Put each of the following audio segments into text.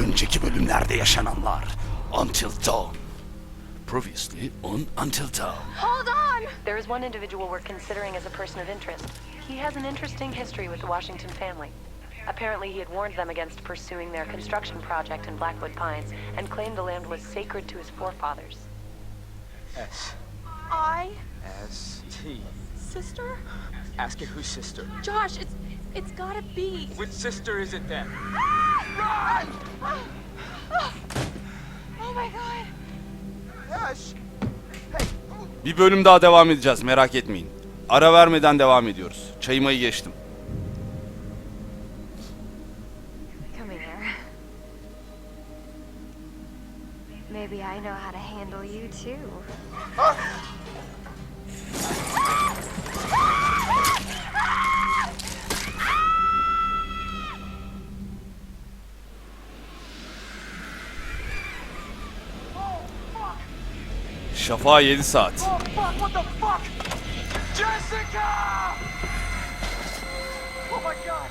Önceki bölümlerde yaşananlar. Until Dawn. Previously on Until Dawn. Hold on! There is one individual we're considering as a person of interest. He has an interesting history with the Washington family. Apparently, he had warned them against pursuing their construction project in Blackwood Pines and claimed the land was sacred to his forefathers. S I. S T. Sister? Ask it whose sister. Josh, it's. It's gotta be. Which sister is it then? Ah! Oh my god. Bir bölüm daha devam edeceğiz merak etmeyin. Ara vermeden devam ediyoruz. Çayımayı geçtim. Come here. Maybe I know how to handle you too. Oh my god!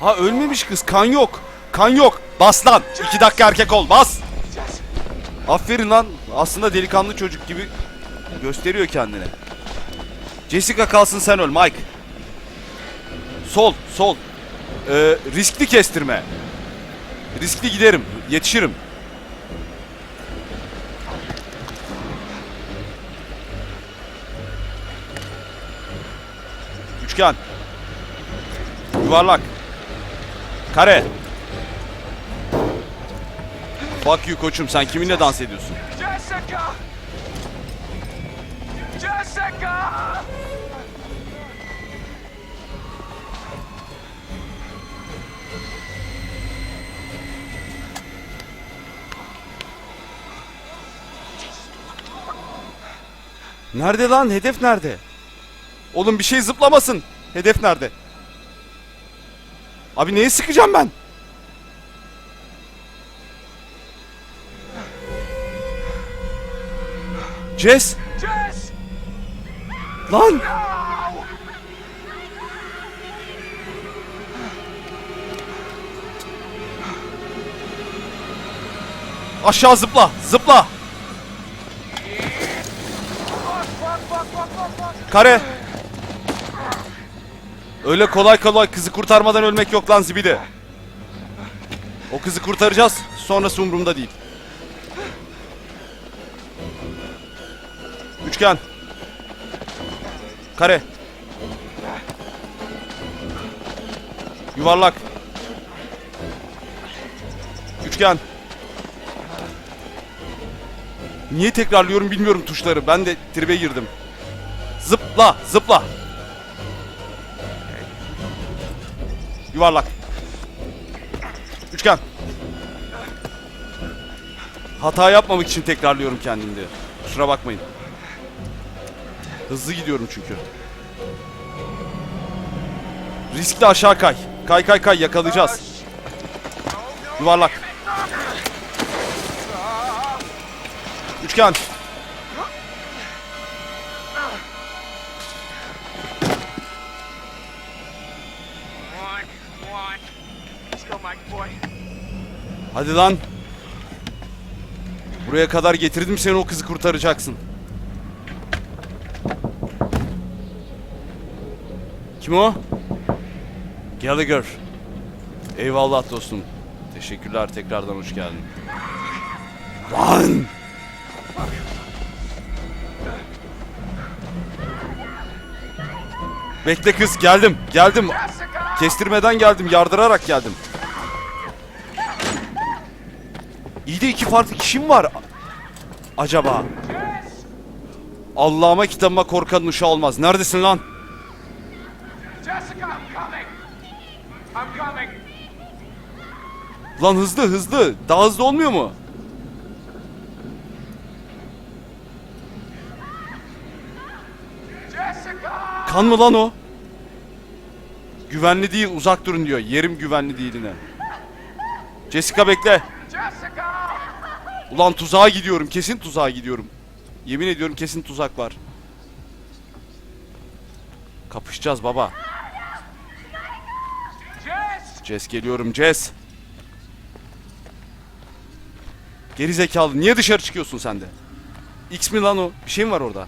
Ha ölmemiş kız kan yok. Kan yok. Bas lan. 2 dakika erkek ol bas. Aferin lan. Aslında delikanlı çocuk gibi gösteriyor kendini. Jessica kalsın sen öl Mike. Sol, sol. Ee, riskli kestirme. Riskli giderim. Yetişirim. Üçgen. Yuvarlak. Kare. Fuck you koçum sen kiminle dans ediyorsun? Jessica! Jessica! Nerede lan? Hedef nerede? Oğlum bir şey zıplamasın. Hedef nerede? Abi neye sıkacağım ben? Jess! Jess! Lan! Aşağı zıpla! Zıpla! Kare! Öyle kolay kolay kızı kurtarmadan ölmek yok lan zibidi. O kızı kurtaracağız. Sonrası umurumda değil. Üçgen. Kare. Yuvarlak. Üçgen. Niye tekrarlıyorum bilmiyorum tuşları. Ben de tribe girdim. Zıpla, zıpla. Yuvarlak. Üçgen. Hata yapmamak için tekrarlıyorum kendimde. Kusura bakmayın. Hızlı gidiyorum çünkü. Riskli aşağı kay. Kay kay kay yakalayacağız. Yuvarlak. Üçgen. Hadi lan. Buraya kadar getirdim seni o kızı kurtaracaksın. Kim o? Gallagher. Eyvallah dostum. Teşekkürler tekrardan hoş geldin. Lan! Bekle kız geldim geldim. Kestirmeden geldim yardırarak geldim. İyi de iki farklı kişi mi var? Acaba? Allah'ıma kitabıma korkanın uşağı olmaz. Neredesin lan? Lan hızlı hızlı. Daha hızlı olmuyor mu? Kan mı lan o? Güvenli değil uzak durun diyor. Yerim güvenli değiline. Jessica bekle. Ulan tuzağa gidiyorum. Kesin tuzağa gidiyorum. Yemin ediyorum kesin tuzak var. Kapışacağız baba. Jess! Geliyorum Jess. Geri zekalı. Niye dışarı çıkıyorsun sen de? X mi lan o? Bir şey mi var orada?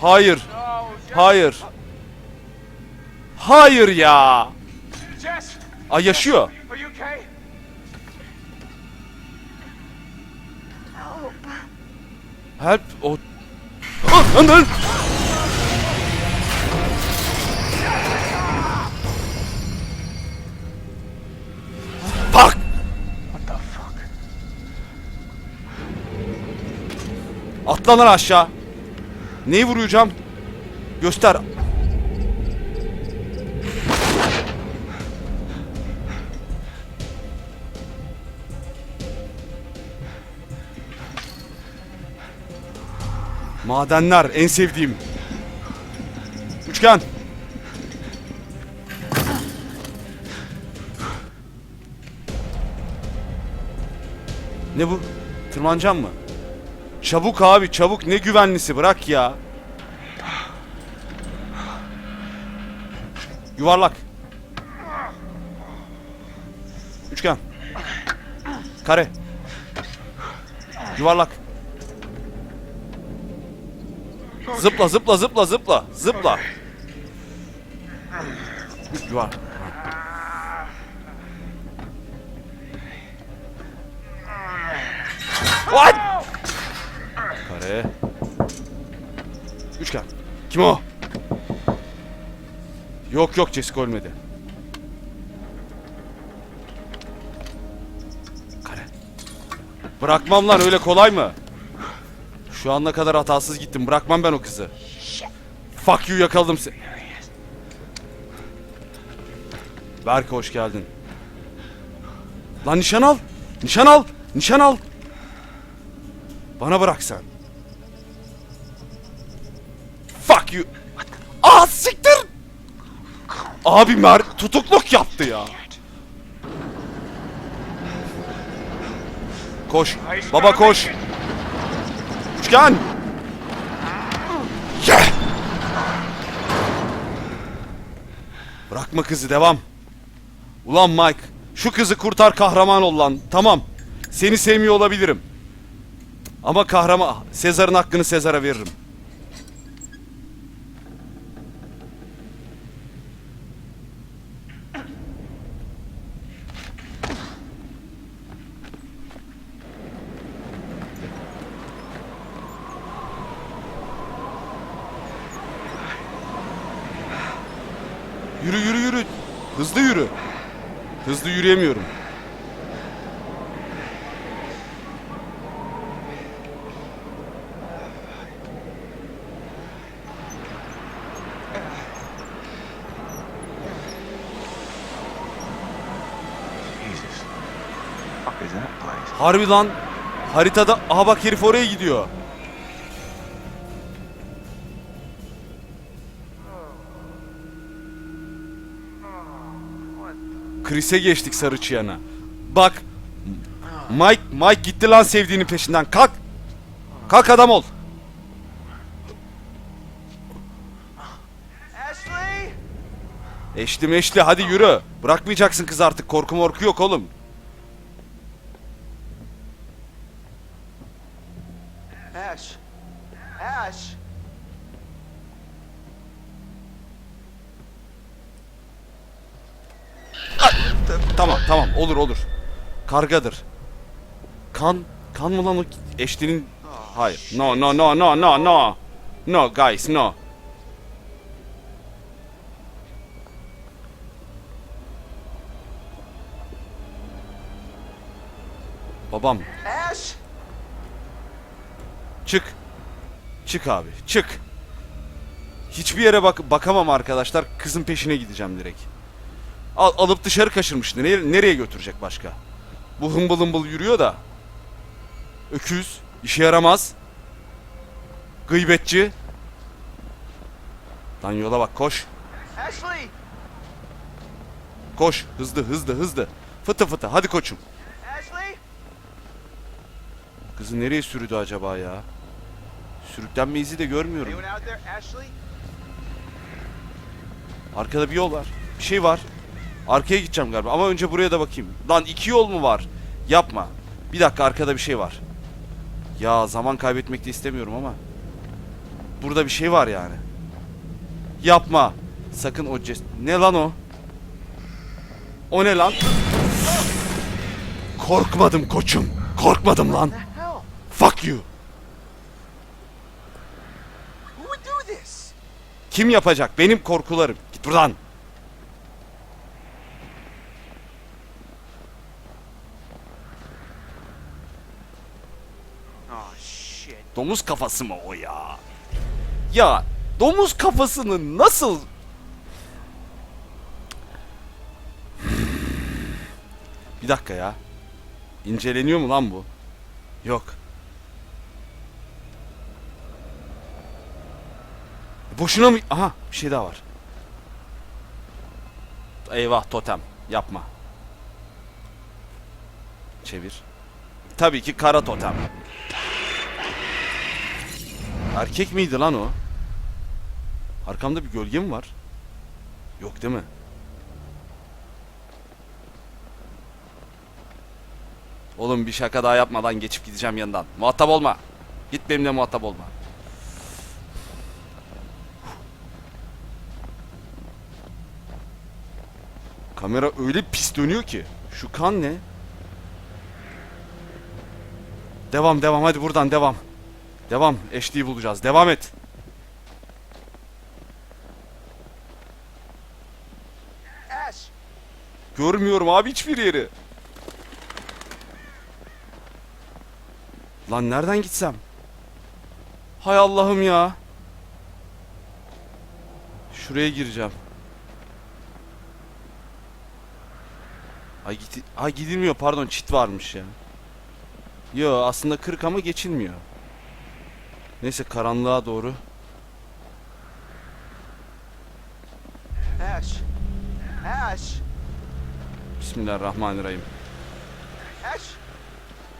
Hayır. Hayır. Hayır ya. Ay yaşıyor. Help. O... Ah, lan, lan. Fuck. Atla aşağı. Neyi vuracağım? Göster. Madenler en sevdiğim. Üçgen. Ne bu? Tırmanacağım mı? Çabuk abi çabuk ne güvenlisi bırak ya. Yuvarlak. Üçgen. Kare. Yuvarlak. Zıpla zıpla zıpla zıpla zıpla. Yuvar. What? Kare. Üçgen. Kim o? Yok yok Jessica ölmedi. Kare. Bırakmam lan öyle kolay mı? Şu ana kadar hatasız gittim. Bırakmam ben o kızı. Fuck you yakaladım seni. Berk hoş geldin. Lan nişan al. Nişan al. Nişan al. Bana bırak sen. Fuck you. Aa siktir. Abi mer tutukluk yaptı ya. Koş. Baba koş. Üçgen. Yeah. Bırakma kızı devam. Ulan Mike. Şu kızı kurtar kahraman ol lan. Tamam. Seni sevmiyor olabilirim. Ama kahraman Sezar'ın hakkını Sezar'a veririm. Yürü yürü yürü. Hızlı yürü. Hızlı yürüyemiyorum. Harbi lan. Haritada aha bak herif oraya gidiyor. Chris'e geçtik sarı çıyana. Bak. Mike, Mike gitti lan sevdiğinin peşinden. Kalk. Kalk adam ol. Ashley! Eşli meşli hadi yürü. Bırakmayacaksın kız artık. Korku morku yok oğlum. Ash. Ash. Tamam tamam olur olur. Kargadır. Kan kan mı lan o eşlinin? Hayır. No no no no no no. No guys no. Babam Ash. çık. Çık abi çık. Hiçbir yere bak bakamam arkadaşlar. Kızın peşine gideceğim direkt. Al, alıp dışarı kaçırmıştı. Nereye, nereye götürecek başka? Bu hımbıl hımbıl yürüyor da. Öküz. işe yaramaz. Gıybetçi. Lan yola bak koş. Ashley. Koş. Hızlı hızlı hızlı. Fıtı fıtı hadi koçum. Ashley. Kızı nereye sürdü acaba ya? Sürüklenme izi de görmüyorum. Arkada bir yol var. Bir şey var. Arkaya gideceğim galiba ama önce buraya da bakayım. Lan iki yol mu var? Yapma. Bir dakika arkada bir şey var. Ya zaman kaybetmek de istemiyorum ama. Burada bir şey var yani. Yapma. Sakın o ces... Ne lan o? O ne lan? Korkmadım koçum. Korkmadım lan. Fuck you. Kim yapacak? Benim korkularım. Git buradan. Oh shit. Domuz kafası mı o ya? Ya domuz kafasını nasıl... Bir dakika ya. İnceleniyor mu lan bu? Yok. Boşuna mı? Aha bir şey daha var. Eyvah totem. Yapma. Çevir. Tabii ki kara totem. Erkek miydi lan o? Arkamda bir gölge mi var? Yok değil mi? Oğlum bir şaka daha yapmadan geçip gideceğim yanından. Muhatap olma. Git benimle muhatap olma. Kamera öyle pis dönüyor ki. Şu kan ne? Devam devam hadi buradan devam. Devam. Eşliği bulacağız. Devam et. Görmüyorum abi hiçbir yeri. Lan nereden gitsem? Hay Allah'ım ya. Şuraya gireceğim. Ay, gidi Ay gidilmiyor pardon çit varmış ya. Yo aslında kırık ama geçilmiyor. Neyse karanlığa doğru. Ash! Ash! Bismillahirrahmanirrahim. Ash!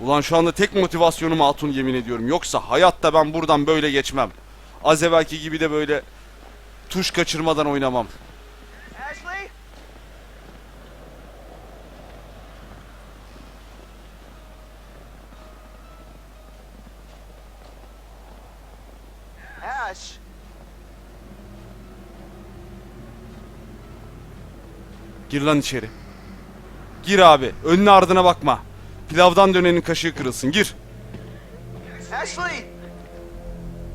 Ulan şu anda tek motivasyonum hatun yemin ediyorum. Yoksa hayatta ben buradan böyle geçmem. Az evvelki gibi de böyle tuş kaçırmadan oynamam. Ash! Gir lan içeri. Gir abi. Önüne ardına bakma. Pilavdan dönenin kaşığı kırılsın. Gir. Ashley!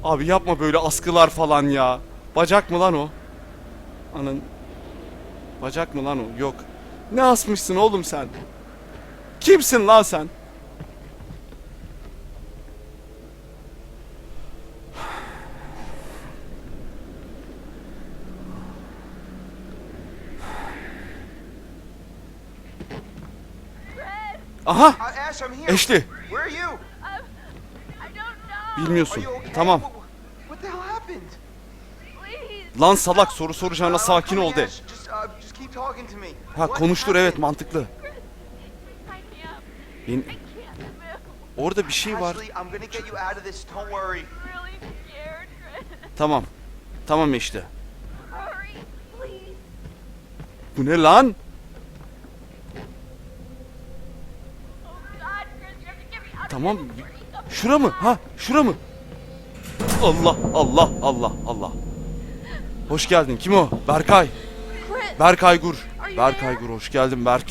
Abi yapma böyle askılar falan ya. Bacak mı lan o? Anın. Bacak mı lan o? Yok. Ne asmışsın oğlum sen? Kimsin lan sen? Aha! Ash, I'm here! Eşli. Where are you? I don't know. Bilmiyorsun. Tamam. Lan salak soru soracağına Uh, sakin ol de. Uh. Ha konuştur evet mantıklı. Ben, orada bir şey var. Tamam. Tamam işte. Bu ne lan? Oh God, Chris, you have to get me out Tamam. Şura mı? Ha, şura mı? Allah, Allah, Allah, Allah. Hoş geldin. Kim o? Berkay. Chris. Berkay Gur. Berkay Gur. Hoş geldin Berk.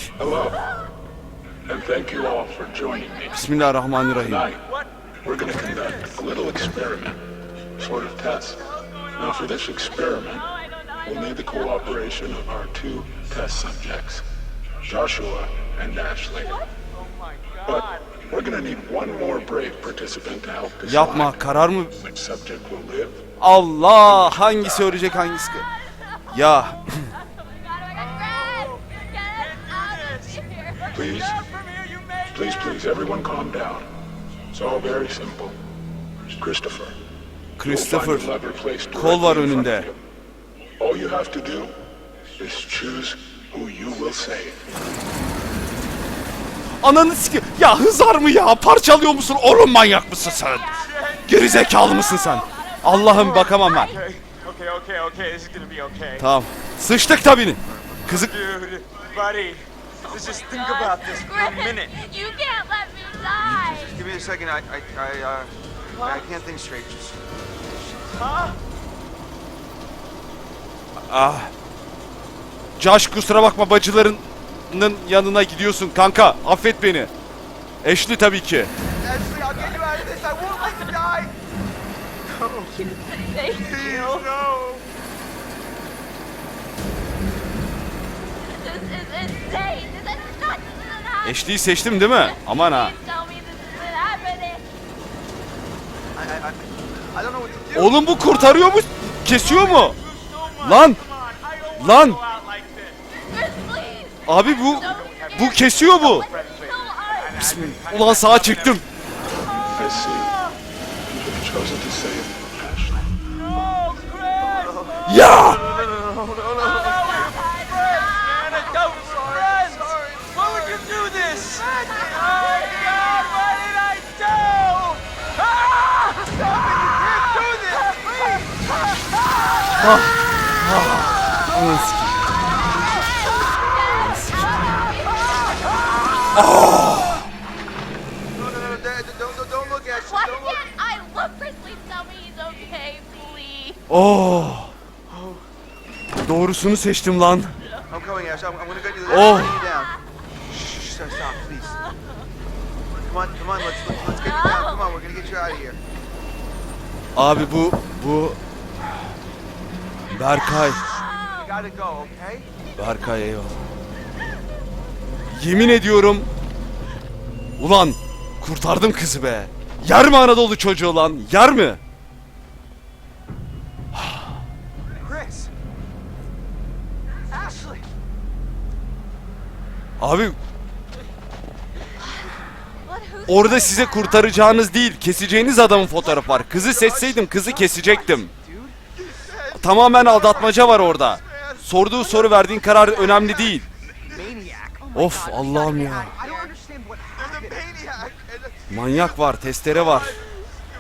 Bismillahirrahmanirrahim. Tonight, we're going to conduct a little experiment, sort of test. Now, for this experiment, we'll need the cooperation of our two test subjects, Joshua and Ashley. But we're going to need one more brave participant to help decide Yapma. Karar mı? which subject will live Allah. Hangisi ölecek hangisi? Ya. Please, please, please, everyone calm down. It's all very simple. Christopher. Christopher. Kol var önünde. All you have to do is choose who you will save. Ananı siki... Ya hızar mı ya? Parçalıyor musun? Oğlum manyak mısın sen? Geri zekalı mısın sen? Allah'ım bakamam ben. Okay, Okay, okay, okay. This is gonna be okay. Tamam. Sıçtık tabii. Kızı Dude, buddy, let's just think about this for a minute. You can't let me die. Give me a second. I, I, I, uh, I can't think straight. Just Ah. Josh kusura bakma bacılarının yanına gidiyorsun kanka. Affet beni. Ashley tabii ki. Ashley, I'll get you out of this. I won't let you die. Thank you. No. This is insane. This is not. This isn't happening. Ashley'i seçtim değil mi? Aman ha. Please tell me this isn't happening. I, I, I, I don't know what to do. Oğlum bu kurtarıyor mu? Kesiyor mu? Lan! Lan! wanna go out like this. Chris, please. Abi bu bu kesiyor bu. us. Ulan sağa çıktım. I see. You sikeyim. No, no, no, don't, don't, don't look, Ashley. Why Don't look. can't I look? Please tell me he's okay, please. Oh. Doğrusunu seçtim lan. I'm coming, Ashley. I'm, I'm gonna get you. Oh. I'm getting you down. Shh, shh, stop, stop, please. Come on, come on. Let's let's, let's get you down. Come on, we're gonna get you out of here. Abi bu bu Berkay. You gotta go, okay? Berkay eyvallah. Yemin ediyorum. Ulan kurtardım kızı be. Yer mi Anadolu çocuğu lan? Yer mi? Abi orada size kurtaracağınız değil, keseceğiniz adamın fotoğrafı var. Kızı seçseydim kızı kesecektim. Tamamen aldatmaca var orada. Sorduğu soru verdiğin karar önemli değil. Of Allah'ım ya. I don't understand what happened. There's a maniac. And Manyak var, testere var.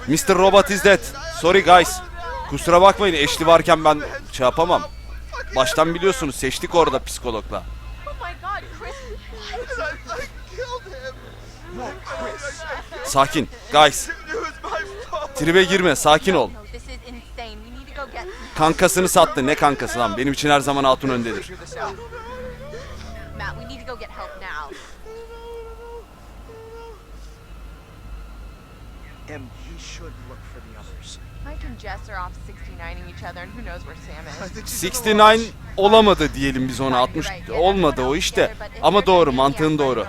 Mr. Robot is dead. Sorry guys. Kusura bakmayın eşli varken ben şey yapamam. Baştan biliyorsunuz seçtik orada psikologla. Oh my God, Chris. What? I, I killed him. Sakin guys. Tribe girme sakin ol. Kankasını sattı ne kankası lan benim için her zaman hatun öndedir. Em, we should look for the others. Mike and Jess are off 69ing each other, and who knows where Sam is. 69 olamadı diyelim biz ona 60 olmadı o işte. Ama doğru mantığın doğru. I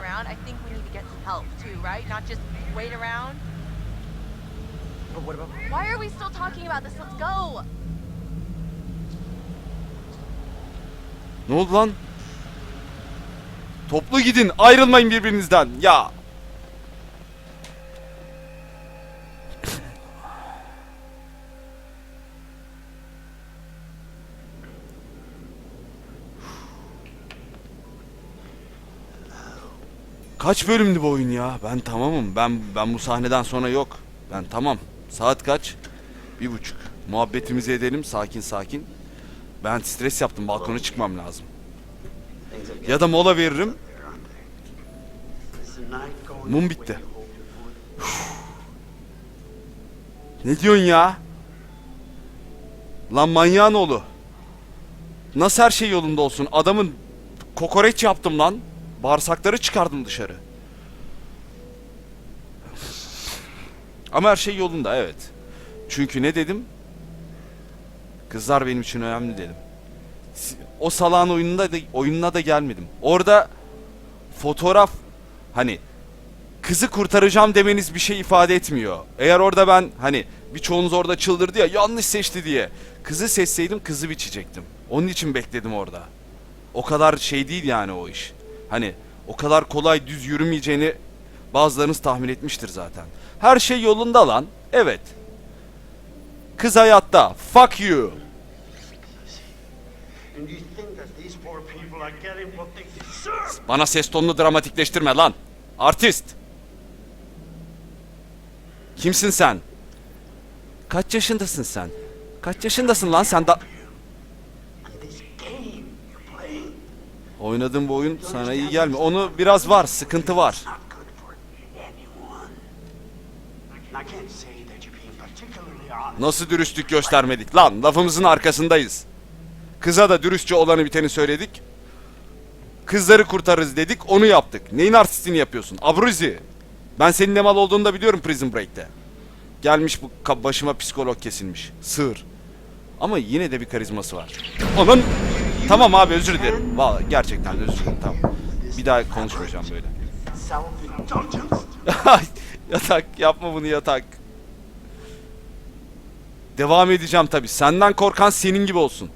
think we need to get some help too, right? Not just wait around. But what about? Why are we still talking about this? Let's go. Ne oldu lan? Toplu gidin ayrılmayın birbirinizden ya. Kaç bölümdü bu oyun ya? Ben tamamım. Ben ben bu sahneden sonra yok. Ben tamam. Saat kaç? Bir buçuk. Muhabbetimizi edelim sakin sakin. Ben stres yaptım. Balkona çıkmam lazım. Ya da mola veririm. Mum bitti. Ne diyorsun ya? Lan manyağın oğlu. Nasıl her şey yolunda olsun? Adamın kokoreç yaptım lan. Bağırsakları çıkardım dışarı. Ama her şey yolunda evet. Çünkü ne dedim? Kızlar benim için önemli dedim. O salağın oyununda da, oyununa da gelmedim. Orada fotoğraf hani kızı kurtaracağım demeniz bir şey ifade etmiyor. Eğer orada ben hani birçoğunuz orada çıldırdı ya yanlış seçti diye. Kızı seçseydim kızı biçecektim. Onun için bekledim orada. O kadar şey değil yani o iş. Hani o kadar kolay düz yürümeyeceğini bazılarınız tahmin etmiştir zaten. Her şey yolunda lan. Evet. Kız hayatta. Fuck you. Bana ses tonunu dramatikleştirme lan. Artist. Kimsin sen? Kaç yaşındasın sen? Kaç yaşındasın lan sen da... Oynadığın bu oyun sana iyi gelmiyor. Onu biraz var, sıkıntı var. Nasıl dürüstlük göstermedik lan? Lafımızın arkasındayız. Kıza da dürüstçe olanı biteni söyledik. Kızları kurtarırız dedik, onu yaptık. Neyin artistini yapıyorsun? Abruzi. Ben senin ne mal olduğunu da biliyorum Prison Break'te. Gelmiş bu başıma psikolog kesilmiş. Sığır. Ama yine de bir karizması var. Onun... Tamam abi özür dilerim. Vallahi gerçekten özür dilerim tamam. Bir daha konuşmayacağım böyle. Yatak yapma bunu yatak. Devam edeceğim tabi. Senden korkan senin gibi olsun.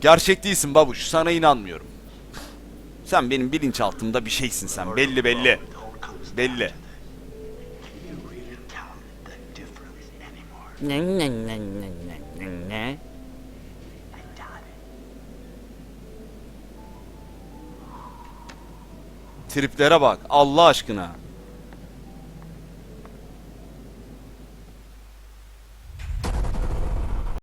Gerçek değilsin babuş. Sana inanmıyorum. Sen benim bilinçaltımda bir şeysin sen. Belli belli. Belli. Difference anymore? I doubt it. Triplere bak. Allah aşkına.